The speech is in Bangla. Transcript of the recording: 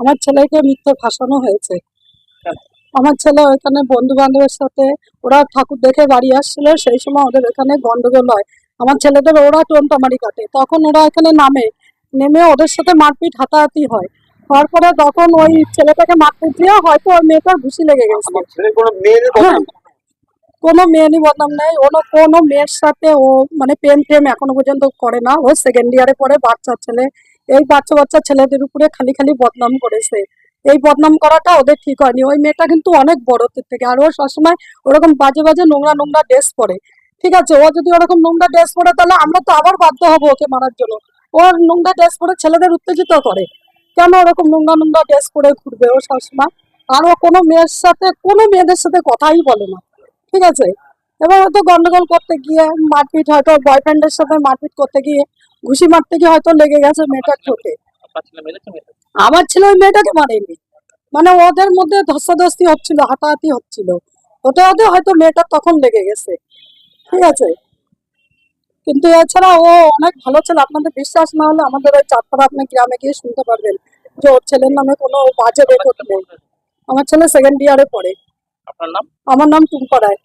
আমার ছেলেকে মিথ্যে ফাঁসানো হয়েছে। আমার ছেলে ওইখানে বন্ধু বান্ধবের সাথে ওরা ঠাকুর দেখে বাড়ি আসছিল সেই সময় ওদের এখানে গন্ডগোল হয়। আমার ছেলেদের ওরা টোনটামারি কাটে। তখন ওরা এখানে নামে নেমে ওদের সাথে মারপিট হাতাহাতি হয়। হওয়ার পরে তখন ওই ছেলেটাকে মারপিট দিয়ে হয়তো ওই মেয়েটার ঘুষি লেগে গেছে। কোনো হ্যাঁ। মেয়ে নি বদনাম নেই। কোনো কোনো মেয়ের সাথে ও মানে প্রেম টেম এখনও পর্যন্ত করে না। ও সেকেন্ড ইয়ারে পড়ে বাচ্চা ছেলে। এই বাচ্চা বাচ্চা ছেলেদের উপরে খালি খালি বদনাম করেছে। এই বদনাম করাটা ওদের ঠিক হয়নি। ওই মেয়েটা কিন্তু অনেক বড়দের থেকে। আর ও সবসময় ওরকম বাজে বাজে নোংরা নোংরা ড্রেস পরে। ঠিক আছে? ও যদি ওরকম নোংরা ড্রেস পরে, তাহলে আমরা তো আবার বাধ্য হব ওকে মারার জন্য। ওর নোংরা ড্রেস পরে ছেলেদের উত্তেজিত করে। কেন ওরকম নোংরা নোংরা ড্রেস পরে ঘুরবে ও সবসময়? আর ও কোনো মেয়ের সাথে, কোনো মেয়েদের সাথে কথাই বলে না। ঠিক আছে? এবার হয়তো গন্ডগোল করতে গিয়ে, মারপিট হয়তো বয়ফ্রেন্ডের সাথে মারপিট করতে গিয়ে ঘুষি মারতে গিয়ে হয়তো লেগে গেছে মেয়েটা ঠোঁটে? আমার ছেলে ওই মেয়েটাকে মারেনি। মানে ওদের মধ্যে ধস্তাধস্তি হচ্ছিল হাতাহাতি হচ্ছিল। ওটা ওদের হয়তো মেয়েটা তখন লেগে গেছে। ঠিক আছে? কিন্তু এছাড়া ও অনেক ভালো ছেলে। আপনাদের বিশ্বাস না হলে আমাদের ওই চারপাড়া আপনি গ্রামে গিয়ে শুনতে পারবেন যে ওর ছেলের নামে কোনো বাজে রেকর্ড নেই। আমার ছেলে সেকেন্ড ইয়ারে পড়ে। আপনার নাম? আমার নাম টুম্পা রায়।